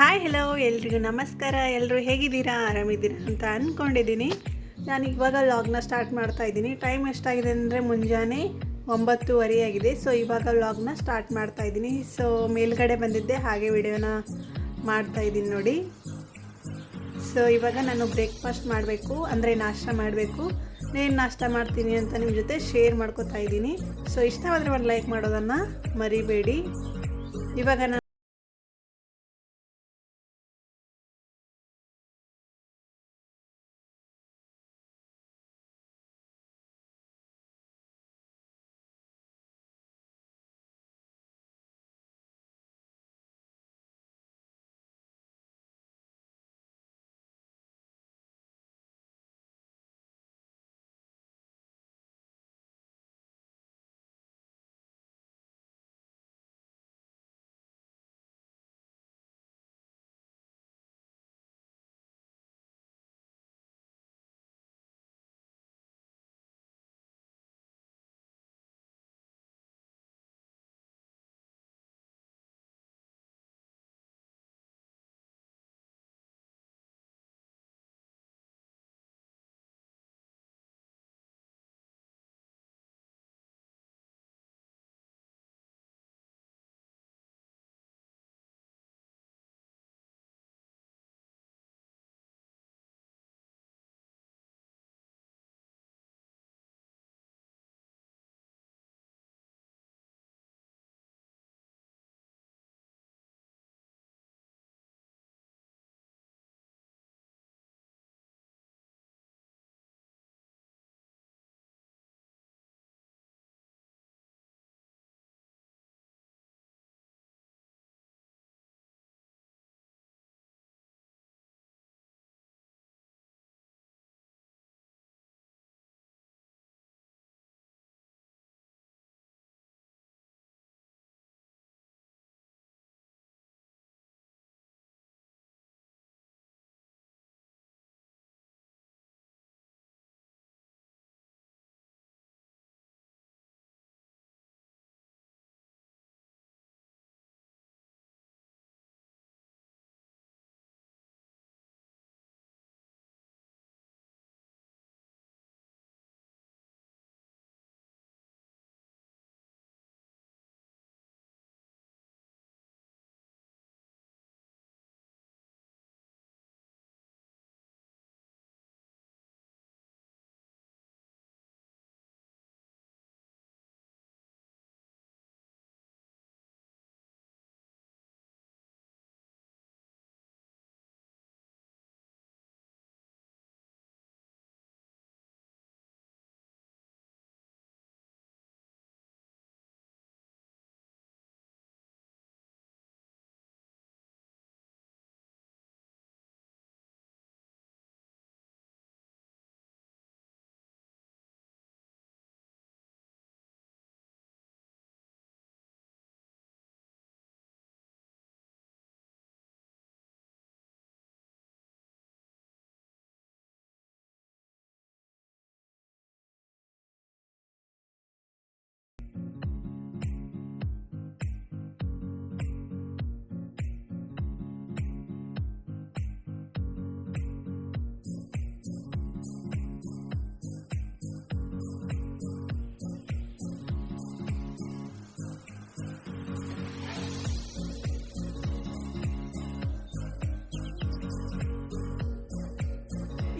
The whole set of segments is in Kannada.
ಹಾಯ್ ಹಲೋ ಎಲ್ರಿಗೂ ನಮಸ್ಕಾರ. ಎಲ್ಲರೂ ಹೇಗಿದ್ದೀರಾ? ಆರಾಮಿದ್ದೀರಾ ಅಂತ ಅಂದ್ಕೊಂಡಿದ್ದೀನಿ ನಾನು ಇವಾಗ ವ್ಲಾಗ್ನ ಸ್ಟಾರ್ಟ್ ಮಾಡ್ತಾ ಇದ್ದೀನಿ. ಟೈಮ್ ಎಷ್ಟಾಗಿದೆ ಅಂದರೆ ಮುಂಜಾನೆ ಒಂಬತ್ತುವರೆ ಆಗಿದೆ. ಸೊ ಇವಾಗ ವ್ಲಾಗ್ನ ಸ್ಟಾರ್ಟ್ ಮಾಡ್ತಾ ಇದ್ದೀನಿ. ಸೊ ಮೇಲ್ಗಡೆ ಬಂದಿದ್ದೆ, ಹಾಗೆ ವಿಡಿಯೋನ ಮಾಡ್ತಾ ಇದ್ದೀನಿ ನೋಡಿ. ಸೊ ಇವಾಗ ನಾನು ಬ್ರೇಕ್ಫಾಸ್ಟ್ ಮಾಡಬೇಕು, ಅಂದರೆ ನಾಷ್ಟ ಮಾಡಬೇಕು. ಏನು ನಾಷ್ಟ ಮಾಡ್ತೀನಿ ಅಂತ ನಿಮ್ಮ ಜೊತೆ ಶೇರ್ ಮಾಡ್ಕೋತಾ ಇದ್ದೀನಿ. ಸೊ ಇಷ್ಟವಾದರೆ ಒಂದು ಲೈಕ್ ಮಾಡೋದನ್ನು ಮರಿಬೇಡಿ. ಇವಾಗ ನಾನು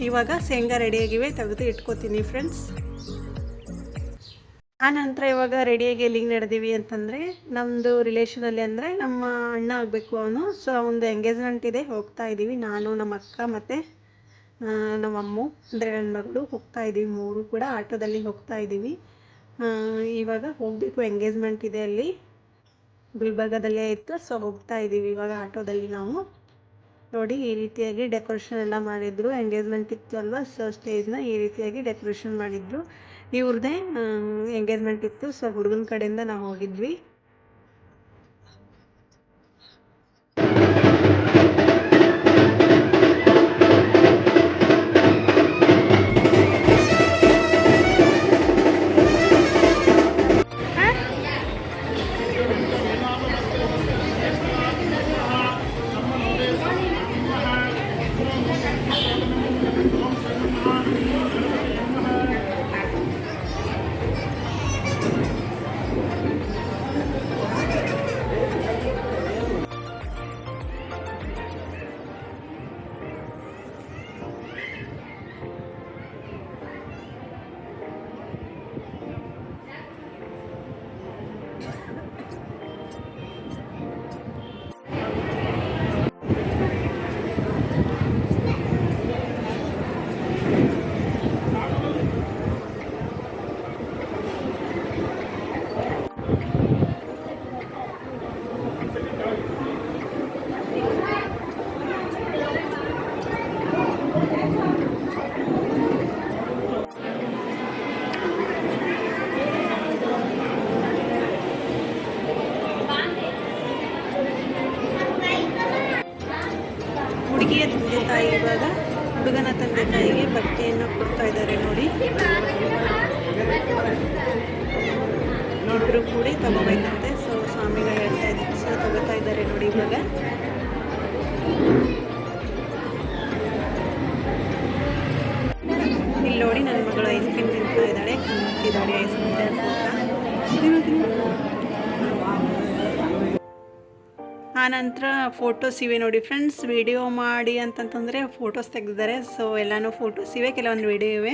ಇವಾಗ ಶೇಂಗಾ ರೆಡಿಯಾಗಿವೆ ತೆಗೆದು ಇಟ್ಕೋತೀನಿ ಫ್ರೆಂಡ್ಸ್ ಆ ನಂತರ ಇವಾಗ ರೆಡಿಯಾಗಿ ಎಲ್ಲಿಗೆ ನಡೆದೀವಿ ಅಂತಂದರೆ ನಮ್ಮದು ರಿಲೇಷನಲ್ಲಿ ಅಂದರೆ ನಮ್ಮ ಅಣ್ಣ ಆಗಬೇಕು ಅವನು. ಸೊ ಒಂದು ಎಂಗೇಜ್ಮೆಂಟ್ ಇದೆ, ಹೋಗ್ತಾ ಇದ್ದೀವಿ ನಾನು, ನಮ್ಮ ಅಕ್ಕ ಮತ್ತು ನಮ್ಮ ಅಮ್ಮು, ಅಂದರೆ ನನ್ನ ಮಗಳು ಹೋಗ್ತಾ ಇದ್ದೀವಿ ಮೂರು ಕೂಡ ಆಟೋದಲ್ಲಿ ಹೋಗ್ತಾ ಇದ್ದೀವಿ ಇವಾಗ ಹೋಗಬೇಕು ಎಂಗೇಜ್ಮೆಂಟ್ ಇದೆ ಅಲ್ಲಿ. ಗುಲ್ಬರ್ಗದಲ್ಲೇ ಇತ್ತು ಸೊ ಹೋಗ್ತಾ ಇದ್ದೀವಿ ಇವಾಗ ಆಟೋದಲ್ಲಿ ನಾವು. ನೋಡಿ ಈ ರೀತಿಯಾಗಿ ಡೆಕೋರೇಷನ್ ಎಲ್ಲ ಮಾಡಿದ್ರು. ಎಂಗೇಜ್ಮೆಂಟ್ ಇತ್ತು ಅಲ್ವಾ? ಸೊ ಸ್ಟೇಜ್ನ ಈ ರೀತಿಯಾಗಿ ಡೆಕೋರೇಷನ್ ಮಾಡಿದ್ರು. ಇವ್ರದ್ದೇ ಎಂಗೇಜ್ಮೆಂಟ್ ಇತ್ತು. ಸೊ ಹುಡುಗನ ಕಡೆಯಿಂದ ನಾವು ಹೋಗಿದ್ವಿ. ಇಬ್ಬರು ಕೂಡಿ ತಗೋಬೇಕಂತೆ ಸೊ ಸ್ವಾಮಿಗಳು ಹೇಳ್ತಾ ಇದ್ದಾರೆ ಸೊ ತಗೋತಾ ಇದ್ದಾರೆ ನೋಡಿ ಇವಾಗ. ಇಲ್ಲಿ ನೋಡಿ ನನ್ನ ಮಗಳು ಐಸ್ ಕ್ರೀಮ್ ತಿಂತಾ ಇದ್ದಾಳೆ ತಿಂತಿದ್ದಾಳೆ ಐಸ್ ಕ್ರೀಮ್ ಆನಂತರ ನಂತರ ಫೋಟೋಸ್ ಇವೆ ನೋಡಿ ಫ್ರೆಂಡ್ಸ್ ವಿಡಿಯೋ ಮಾಡಿ ಅಂತಂತಂದರೆ ಫೋಟೋಸ್ ತೆಗೆದಿದ್ದಾರೆ ಸೊ ಎಲ್ಲನೂ ಫೋಟೋಸ್ ಇವೆ, ಕೆಲವೊಂದು ವಿಡಿಯೋ ಇವೆ.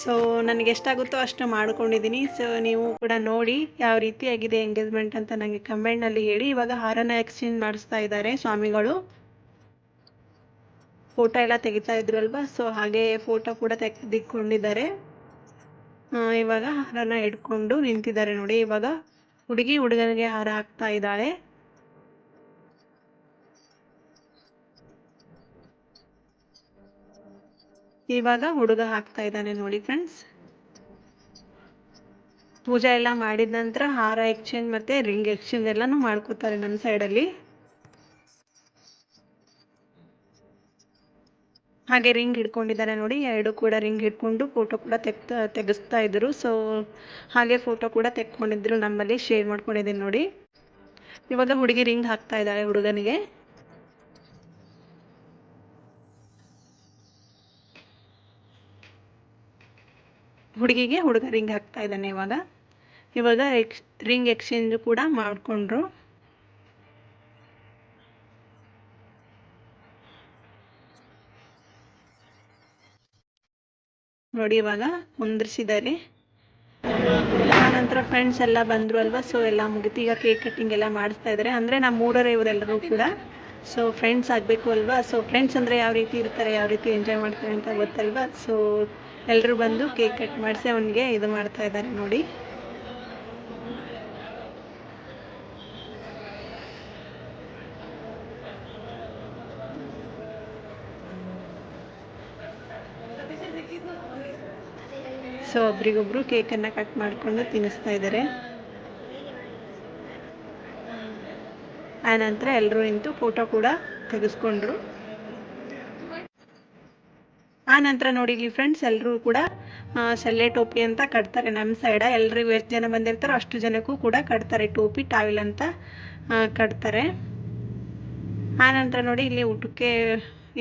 ಸೊ ನನಗೆ ಎಷ್ಟಾಗುತ್ತೋ ಅಷ್ಟು ಮಾಡ್ಕೊಂಡಿದ್ದೀನಿ. ಸೊ ನೀವು ಕೂಡ ನೋಡಿ ಯಾವ ರೀತಿ ಆಗಿದೆ ಎಂಗೇಜ್ಮೆಂಟ್ ಅಂತ ನನಗೆ ಕಮೆಂಟ್ನಲ್ಲಿ ಹೇಳಿ. ಇವಾಗ ಹಾರನ ಎಕ್ಸ್ಚೇಂಜ್ ಮಾಡಿಸ್ತಾ ಇದ್ದಾರೆ ಸ್ವಾಮಿಗಳು. ಫೋಟೋ ಎಲ್ಲ ತೆಗಿತಾ ಇದ್ರು ಅಲ್ವಾ ಸೊ ಹಾಗೆ ಫೋಟೋ ಕೂಡ ತೆಗೆದಿಟ್ಕೊಂಡಿದ್ದಾರೆ ಇವಾಗ ಹಾರನ ಹಿಡ್ಕೊಂಡು ನಿಂತಿದ್ದಾರೆ ನೋಡಿ. ಇವಾಗ ಹುಡುಗಿ ಹುಡುಗನಿಗೆ ಹಾರ ಹಾಕ್ತಾ ಇದ್ದಾಳೆ. ಇವಾಗ ಹುಡುಗ ಹಾಕ್ತಾ ಇದ್ದಾನೆ ನೋಡಿ ಫ್ರೆಂಡ್ಸ್ ಪೂಜೆ ಎಲ್ಲ ಮಾಡಿದ ನಂತರ ಹಾರ ಎಕ್ಸ್ಚೇಂಜ್ ಮತ್ತೆ ರಿಂಗ್ ಎಕ್ಸ್ಚೇಂಜ್ ಎಲ್ಲಾನು ಮಾಡ್ಕೋತಾರೆ ನಮ್ಮ ಸೈಡಲ್ಲಿ ಹಾಗೆ ರಿಂಗ್ ಹಿಡ್ಕೊಂಡಿದ್ದಾರೆ ನೋಡಿ, ಎರಡು ಕೂಡ ರಿಂಗ್ ಹಿಡ್ಕೊಂಡು ಫೋಟೋ ಕೂಡ ತೆಗ್ತಾ, ತೆಗೆಸ್ತಾ ಇದ್ರು. ಸೊ ಹಾಗೆ ಫೋಟೋ ಕೂಡ ತೆಕ್ಕೊಂಡಿದ್ರು ನಮ್ಮಲ್ಲಿ ಶೇರ್ ಮಾಡ್ಕೊಂಡಿದ್ದೀನಿ ನೋಡಿ. ಇವಾಗ ಹುಡುಗಿ ರಿಂಗ್ ಹಾಕ್ತಾ ಇದ್ದಾಳೆ ಹುಡುಗನಿಗೆ. ಹುಡುಗಿಗೆ ಹುಡುಗ ರಿಂಗ್ ಹಾಕ್ತಾ ಇದ್ದಾನೆ ಇವಾಗ. ಇವಾಗ ಎಕ್ಸ್ ರಿಂಗ್ ಎಕ್ಸ್ಚೇಂಜ್ ಕೂಡ ಮಾಡಿಕೊಂಡ್ರು. ನೋಡಿ ಇವಾಗ ಕುಂದ್ರಿಸಿದ್ದಾರೆ ಆನಂತರ ಫ್ರೆಂಡ್ಸ್ ಎಲ್ಲ ಬಂದರು ಅಲ್ವಾ? ಸೊ ಎಲ್ಲ ಮುಗಿತು. ಈಗ ಕೇಕ್ ಕಟ್ಟಿಂಗ್ ಎಲ್ಲ ಮಾಡಿಸ್ತಾ ಇದ್ದಾರೆ. ಅಂದರೆ ನಮ್ಮ ಊರರೇ ಇವರೆಲ್ಲರೂ ಕೂಡ. ಸೊ ಫ್ರೆಂಡ್ಸ್ ಆಗಬೇಕು ಅಲ್ವಾ? ಸೊ ಫ್ರೆಂಡ್ಸ್ ಅಂದರೆ ಯಾವ ರೀತಿ ಇರ್ತಾರೆ, ಯಾವ ರೀತಿ ಎಂಜಾಯ್ ಮಾಡ್ತಾರೆ ಅಂತ ಗೊತ್ತಲ್ವಾ? ಸೊ ಎಲ್ಲರೂ ಬಂದು ಕೇಕ್ ಕಟ್ ಮಾಡಿಸಿ ಅವನಿಗೆ ಇದು ಮಾಡ್ತಾ ಇದ್ದಾರೆ ನೋಡಿ. ಸೊ ಒಬ್ರಿಗೊಬ್ರು ಕೇಕನ್ನು ಕಟ್ ಮಾಡಿಕೊಂಡು ತಿನ್ನಿಸ್ತಾ ಇದ್ದಾರೆ ಆನಂತರ ಎಲ್ಲರೂ ನಿಂತು ಫೋಟೋ ಕೂಡ ತೆಗೆಸ್ಕೊಂಡ್ರು. ಆ ನಂತರ ನೋಡಿ ಇಲ್ಲಿ ಫ್ರೆಂಡ್ಸ್ ಎಲ್ಲರೂ ಕೂಡ ಸಲ್ಲೆ ಟೋಪಿ ಅಂತ ಕಟ್ತಾರೆ ನಮ್ಮ ಸೈಡ ಎಲ್ಲರಿಗೂ ಎಷ್ಟು ಜನ ಬಂದಿರ್ತಾರೋ ಅಷ್ಟು ಜನಕ್ಕೂ ಕೂಡ ಕಟ್ತಾರೆ ಟೋಪಿ ಟಾವಿಲ್ ಅಂತ ಕಟ್ತಾರೆ. ಆ ನಂತರ ನೋಡಿ ಇಲ್ಲಿ ಊಟಕ್ಕೆ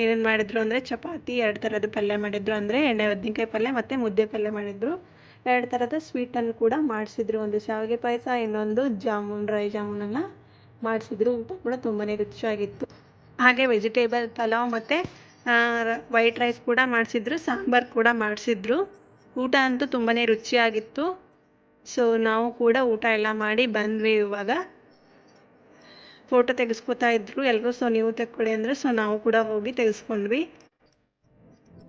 ಏನೇನು ಮಾಡಿದ್ರು ಅಂದರೆ ಚಪಾತಿ, ಎರಡು ಥರದ ಪಲ್ಯ ಮಾಡಿದ್ರು ಅಂದರೆ ಎಣ್ಣೆ, ಬದ್ನಿಕಾಯಿ ಪಲ್ಯ ಮತ್ತು ಮುದ್ದೆ ಪಲ್ಯ ಮಾಡಿದ್ರು. ಎರಡು ಥರದ ಸ್ವೀಟನ್ನು ಕೂಡ ಮಾಡಿಸಿದ್ರು ಒಂದು ಶಾವಿಗೆ ಪಾಯಸ, ಇನ್ನೊಂದು ಜಾಮೂನ್ ಡ್ರೈ ಜಾಮೂನನ್ನು ಮಾಡಿಸಿದ್ರು. ಊಟ ಕೂಡ ತುಂಬಾ ರುಚಿಯಾಗಿತ್ತು. ಹಾಗೆ ವೆಜಿಟೇಬಲ್ ಪಲಾವ್ ಮತ್ತು ವೈಟ್ ರೈಸ್ ಕೂಡ ಮಾಡಿಸಿದ್ರು, ಸಾಂಬಾರು ಕೂಡ ಮಾಡಿಸಿದ್ರು. ಊಟ ಅಂತೂ ತುಂಬಾ ರುಚಿಯಾಗಿತ್ತು. ಸೊ ನಾವು ಕೂಡ ಊಟ ಎಲ್ಲ ಮಾಡಿ ಬಂದ್ವಿ ಇವಾಗ. ಫೋಟೋ ತೆಗೆಸ್ಕೊತಾ ಇದ್ರು ಎಲ್ಲರೂ ಸೊ ನೀವು ತೆಕ್ಕೊಳ್ಳಿ ಅಂದರೆ ಸೊ ನಾವು ಕೂಡ ಹೋಗಿ ತೆಗೆಸ್ಕೊಂಡ್ವಿ.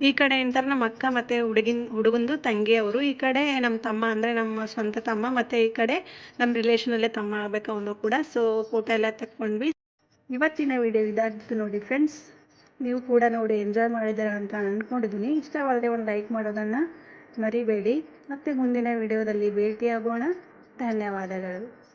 ಈ ಕಡೆ ಅಂತಾರೆ ನಮ್ಮ ಅಕ್ಕ ಮತ್ತು ಹುಡುಗಿನ, ಹುಡುಗಂದು ತಂಗಿಯವರು ಈ ಕಡೆ ನಮ್ಮ ತಮ್ಮ ಅಂದರೆ ನಮ್ಮ ಸ್ವಂತ ತಮ್ಮ ಮತ್ತು ಈ ಕಡೆ ನಮ್ಮ ರಿಲೇಷನಲ್ಲೇ ತಮ್ಮ ಆಗಬೇಕು ಅವನು ಕೂಡ. ಸೊ ಫೋಟೋ ಎಲ್ಲ ತೆಕ್ಕೊಂಡ್ವಿ. ಇವತ್ತಿನ ವಿಡಿಯೋ ಇದಾಗಿತ್ತು ನೋಡಿ ಫ್ರೆಂಡ್ಸ್ ನೀವು ಕೂಡ ನೋಡಿ ಎಂಜಾಯ್ ಮಾಡಿದ್ದೀರ ಅಂತ ಅಂದ್ಕೊಂಡಿದ್ದೀನಿ ಇಷ್ಟವಾದರೆ ಒಂದು ಲೈಕ್ ಮಾಡೋದನ್ನು ಮರಿಬೇಡಿ. ಮತ್ತೆ ಮುಂದಿನ ವಿಡಿಯೋದಲ್ಲಿ ಭೇಟಿಯಾಗೋಣ. ಧನ್ಯವಾದಗಳು.